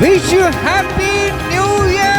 wish you happy new year!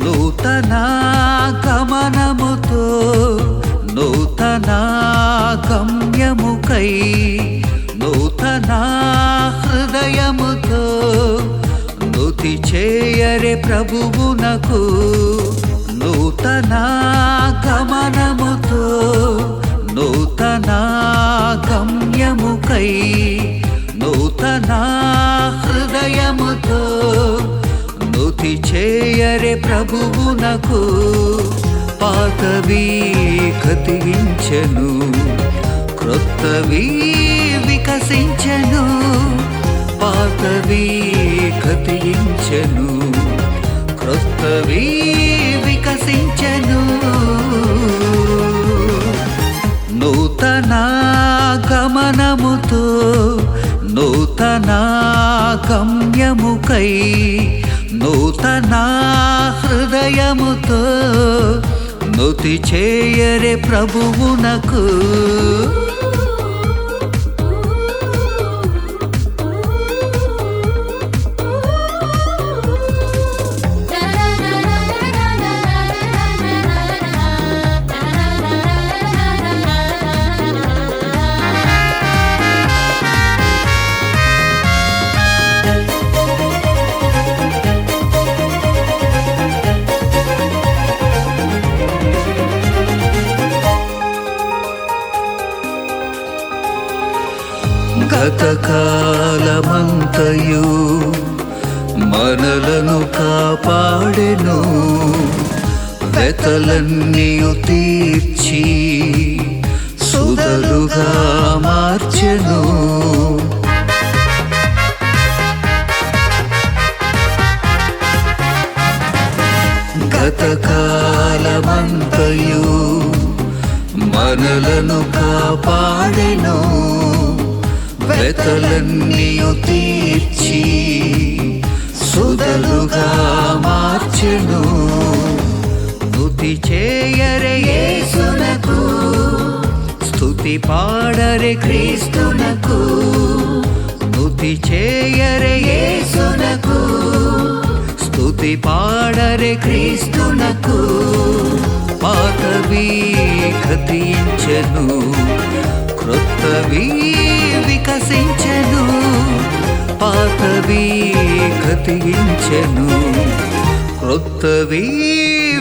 నూతన గమనముతో నూతన గమ్యముకై నూతన హృదయముతో నుతి చేయరే ప్రభువునకు నూతన గమనముతో నూతన గమ్యముకై నూతన హృదయముతో నుతి చేయరే ప్రభువునకు పాతవి కతిగించెను క్రొత్తవి వికసించను పాతవి కతిగించెను క్రొత్తవి వికసించను నూతన గమనముతో నూతన గమ్యముకై నూతన హృదయముతో నుతి చేయరే ప్రభువునకు. గతకాలమంతయు మనలను కాపాడెను వెతలన్నీయు తీర్చి సుదలుగా మార్చెను. గతకాలమంతయు మనలను కాపాడెను. వెతలన్నీయు తీర్చి సుదలుగా మార్చెను. స్థుతి చేయరే యేసునకు స్తుతి పాడరే క్రీస్తునకు స్థుతి చేయరే యేసునకు స్తుతి పాడరే క్రీస్తునకు పాతవి గతించెను క్రొత్తవి వికసించెను పాతవి గతించెను క్రొత్తవి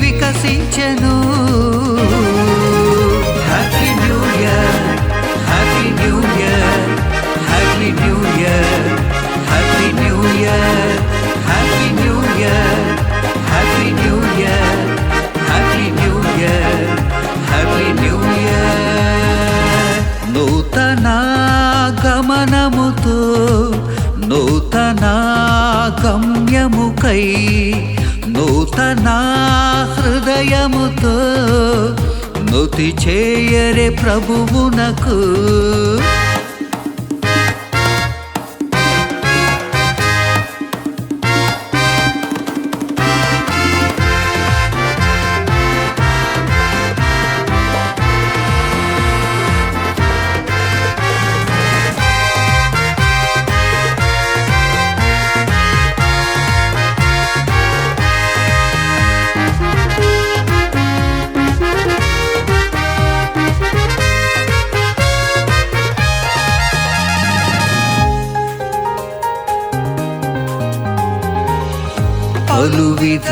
వికసించెను హ్యాపీ కై నూతన హృదయముతో నుతి చేయరే ప్రభువునకు.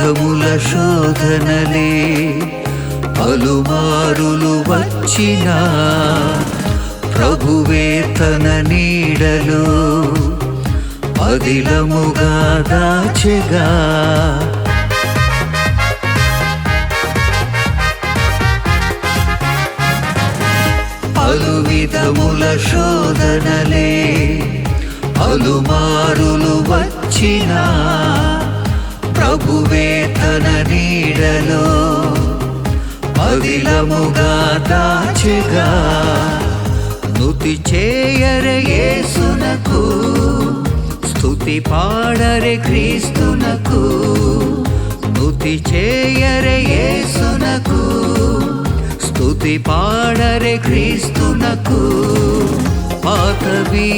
విధముల శోధనలే పలుమారులు వచ్చిన ప్రభువే తన నీడలు పదిలముగా దాచగా. పలు విధముల శోధనలే పలుమారులు వచ్చినా ప్రభువే తన నీడలో పదిలముగా దాచెగా నుతి చేయరే యేసునకు స్తుతి పాడరే క్రీస్తునకు నుతి చేయరే యేసునకు స్తుతి పాడరే క్రీస్తునకు పాతవి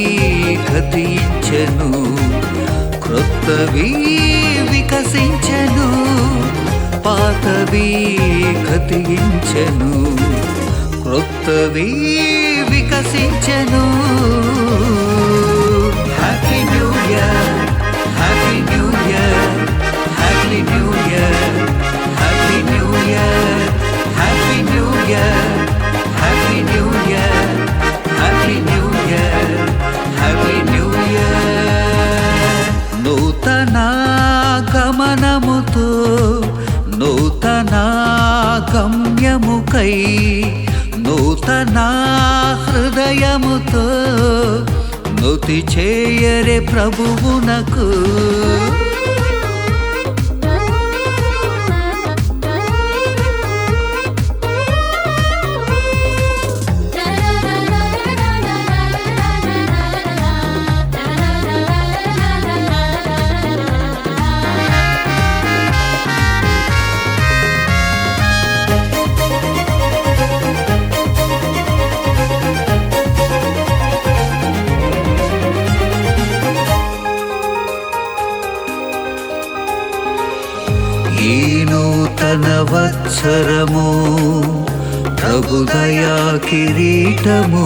గతించెను క్రొత్తవి వికసించను పాతవి గతించెను క్రొత్తవి వికసించను. నూతన గమనముతో నూతన గమ్యముకై నూతన హృదయముతో నుతి చేయరే ప్రభువునకు. సంవత్సరము ప్రభుదయా కిరీటము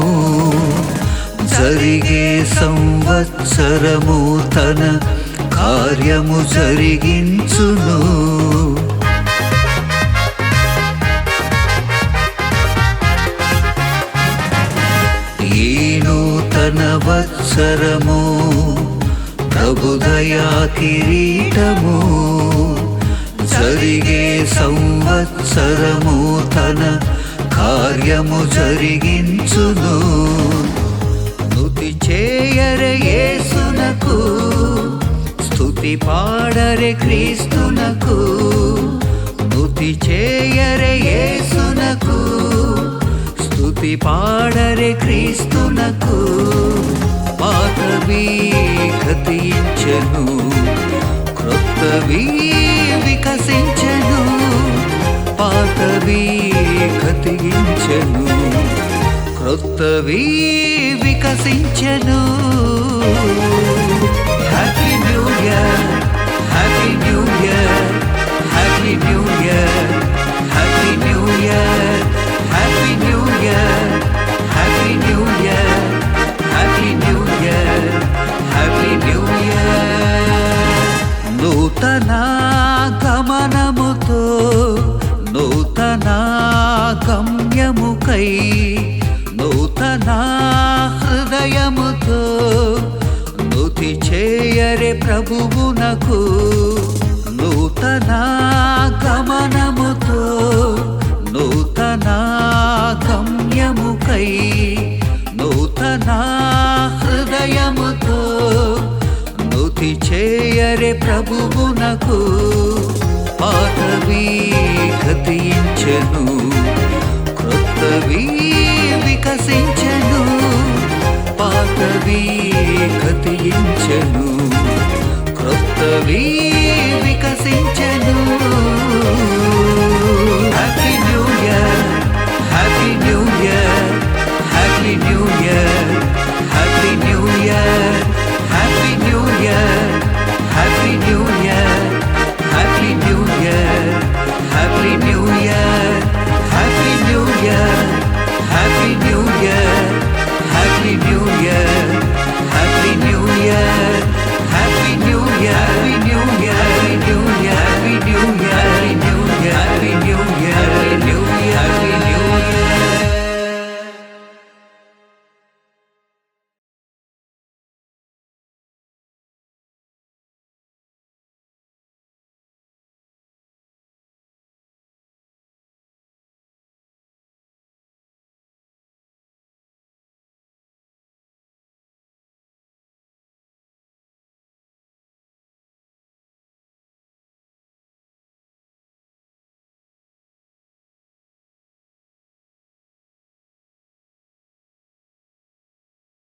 జరిగే సంవత్సరము తన కార్యము జరిగించును. ఈ నూతన వత్సరము ప్రభుదయా కిరీటము జరిగే సంవత్సరము తన కార్యము జరిగించును. స్థుతి చేయరే యేసునకు స్థుతి పాడరే క్రీస్తునకు స్థుతి చేయరే యేసునకు స్థుతి పాడరే క్రీస్తునకు పాతవి గతించను. కొత్తవి వికసించను పాతవి గతించెను క్రొత్తవి వికసించను. Happy new year happy new year happy new year నూతన గమనముతో నూతన గమ్యముకై నూతన హృదయముతో నుతి చేయరే ప్రభువునకు నూతన గమనముతో పాతవి గతించెను క్రొత్తవి వికసించను పాతవి గతించెను క్రొత్తవి